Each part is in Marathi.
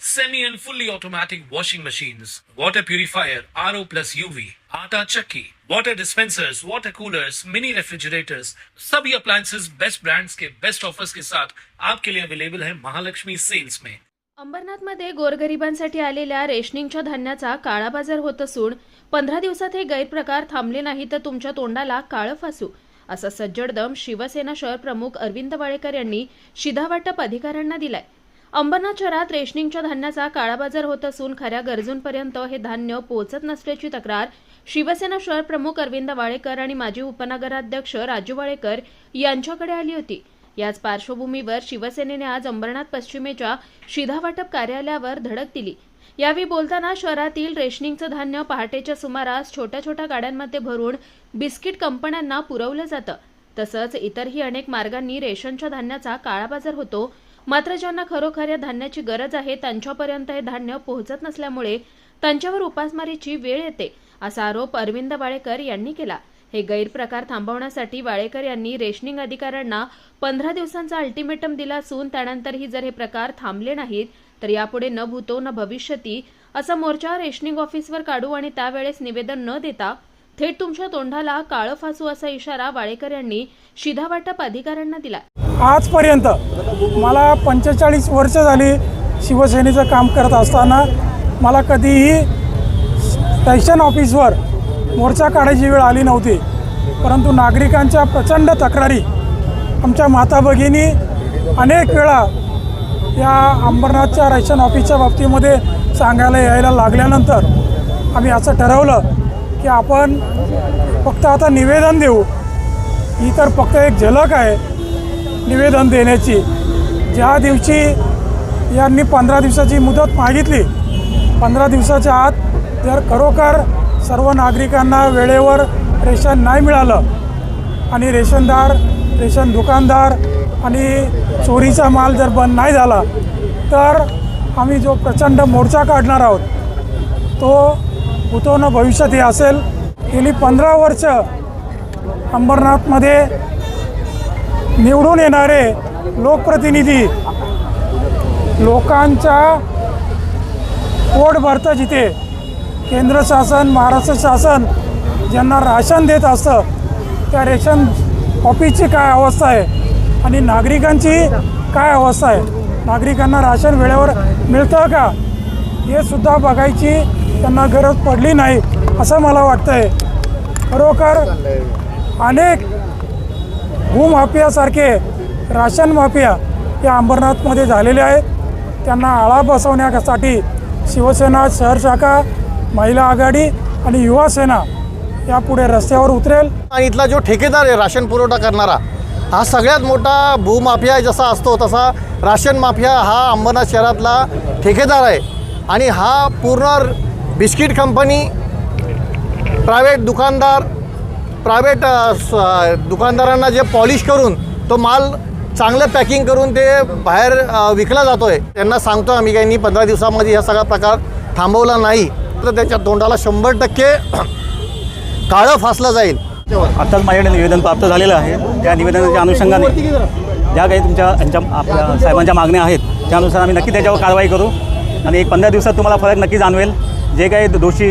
semi and fully automatic washing machines, water purifier, RO plus UV, आटा चक्की, water dispensers, water coolers, mini refrigerators, सभी appliances बेस्ट ब्रांड्स के बेस्ट ऑफर्स के साथ आपके लिए अवेलेबल है महालक्ष्मी सेल्स में अंबरनाथमध्ये गोरगरिबांसाठी आलेल्या रेशनिंगच्या धान्याचा काळा बाजार होत असून पंधरा दिवसात हे गैरप्रकार थांबले नाही तर तुमच्या तोंडाला काळं फासू असा सज्जड दम शिवसेना शहर प्रमुख अरविंद वाळेकर यांनी शिधावाटप अधिकाऱ्यांना दिलाय. अंबरनाथ शहरात रेशनिंगच्या धान्याचा काळाबाजार होत असून खऱ्या गरजूंपर्यंत हे धान्य पोहोचत नसल्याची तक्रार शिवसेना शहर प्रमुख अरविंद वाळेकर आणि माजी उपनगराध्यक्ष राजू वाळेकर यांच्याकडे आली होती. याच पार्श्वभूमीवर शिवसेनेने आज अंबरनाथ पश्चिमेच्या शिधावाटप कार्यालयावर धडक दिली. यावेळी बोलताना शहरातील रेशनिंगचं धान्य पहाटेच्या सुमारास छोट्या छोट्या गाड्यांमध्ये भरून बिस्किट कंपन्यांना पुरवलं जातं. तसंच इतरही अनेक मार्गांनी रेशनच्या धान्याचा काळाबाजार होतो मात्र ज्यांना खरोखर या धान्याची गरज आहे त्यांच्यापर्यंत हे धान्य पोहोचत नसल्यामुळे त्यांच्यावर उपासमारीची वेळ येते असा आरोप अरविंद वाळेकर यांनी केला. हे गैरप्रकार थांबवण्यासाठी वाळेकर यांनी रेशनिंग अधिकाऱ्यांना पंधरा दिवसांचा अल्टिमेटम दिला असून त्यानंतरही जर हे प्रकार थांबले नाहीत तर यापुढे न भूतो न भविष्यती असा मोर्चा रेशनिंग ऑफिसवर काढू आणि त्यावेळेस निवेदन न देता थेट तुमच्या तोंडाला काळं फासू असा इशारा वाळेकर यांनी शिधावाटप अधिकाऱ्यांना दिला. आजपर्यंत मला पंचेचाळीस वर्ष झाली शिवसेनेचं काम करत असताना मला कधीही स्टेशन ऑफिसवर मोर्चा काढायची वेळ आली नव्हती. परंतु नागरिकांच्या प्रचंड तक्रारी आमच्या माता भगिनी अनेक वेळा या अंबरनाथच्या रेशन ऑफिसच्या बाबतीमध्ये सांगायला यायला लागल्यानंतर आम्ही असं ठरवलं की आपण फक्त आता निवेदन देऊ. ही तर फक्त एक झलक आहे निवेदन देण्याची. ज्या दिवशी यांनी पंधरा दिवसाची मुदत मागितली पंधरा दिवसाच्या आत जर खरोखर सर्व नागरिकांना वेळेवर रेशन नाही मिळालं आणि रेशनदार रेशन दुकानदार आणि चोरीचा माल जर बंद नाही झाला तर आम्ही जो प्रचंड मोर्चा काढणार आहोत तो उतवणं भविष्यात हे असेल. गेली पंधरा वर्ष अंबरनाथमध्ये निवडून येणारे लोकप्रतिनिधी लोकांच्या पोट भरतं जिथे. केंद्र शासन महाराष्ट्र शासन ज्यांना राशन देत असतं त्या रेशन ऑफिसची काय अवस्था आहे? आणि नागरिकांची काय अवस्था आहे? नागरिकांना राशन वेळेवर मिळतं का? हे सुद्धा बघायची त्यांना गरज पडली नाही असं मला वाटतं आहे खरोखर अनेक भूमाफियासारखे राशन माफिया या अंबरनाथमध्ये झालेले आहेत. त्यांना आळा बसवण्यासाठी शिवसेना शहर शाखा महिला आघाडी आणि युवा सेना यापुढे रस्त्यावर उतरेल. आणि इथला जो ठेकेदार आहे राशन पुरवठा करणारा हा सगळ्यात मोठा भूमाफिया जसा असतो तसा राशन माफिया हा अंबरनाथ शहरातला ठेकेदार आहे. आणि हा पूर्ण बिस्किट कंपनी प्रायव्हेट दुकानदार प्रायव्हेट दुकानदारांना जे पॉलिश करून तो माल चांगलं पॅकिंग करून ते बाहेर विकला जातो आहे त्यांना सांगतो आम्ही काही पंधरा दिवसामध्ये हा सगळा प्रकार थांबवला नाही. तर त्याच्या तोंडाला शंभर टक्के काळं फासलं जाईल. आत्ताच माझ्याकडे निवेदन प्राप्त झालेलं आहे. त्या निवेदनाच्या अनुषंगाने ज्या काही तुमच्या यांच्या आपल्या साहेबांच्या मागण्या आहेत त्यानुसार आम्ही नक्की त्याच्यावर कारवाई करू. आणि एक पंधरा दिवसात तुम्हाला फरक नक्की जाणवेल. जे काही दोषी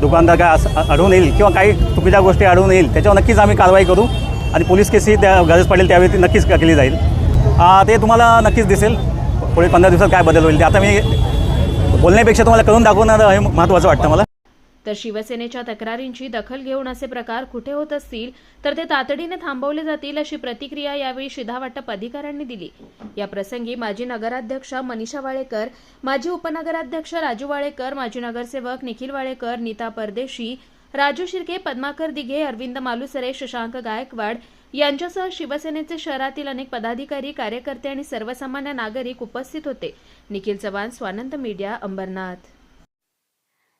दुकानदार काय असं आढळून येईल किंवा काही चुकीच्या गोष्टी आढळून येईल त्याच्यावर नक्कीच आम्ही कारवाई करू आणि पोलीस केसही त्या गरज पडेल त्यावेळी ती नक्कीच केली जाईल. ते तुम्हाला नक्कीच दिसेल. पुढे पंधरा दिवसात काय बदल होईल ते आता मी बोलण्यापेक्षा तुम्हाला करून दाखवणार हे महत्त्वाचं वाटतं मला. तर शिवसेनेच्या तक्रारींची दखल घेऊन असे प्रकार कुठे होत असतील तर ते तातडीने थांबवले जातील अशी प्रतिक्रिया यावेळी शिधावाटप अधिकाऱ्यांनी दिली. या प्रसंगी माजी नगराध्यक्ष मनीषा वाळेकर माजी उपनगराध्यक्ष राजू वाळेकर माजी नगरसेवक निखिल वाळेकर नीता परदेशी राजू शिर्के पद्माकर दिघे अरविंद मालुसरे शशांक गायकवाड यांच्यासह शिवसेनेचे शहरातील अनेक पदाधिकारी कार्यकर्ते आणि सर्वसामान्य नागरिक उपस्थित होते. निखिल चव्हाण स्वानंद मीडिया अंबरनाथ.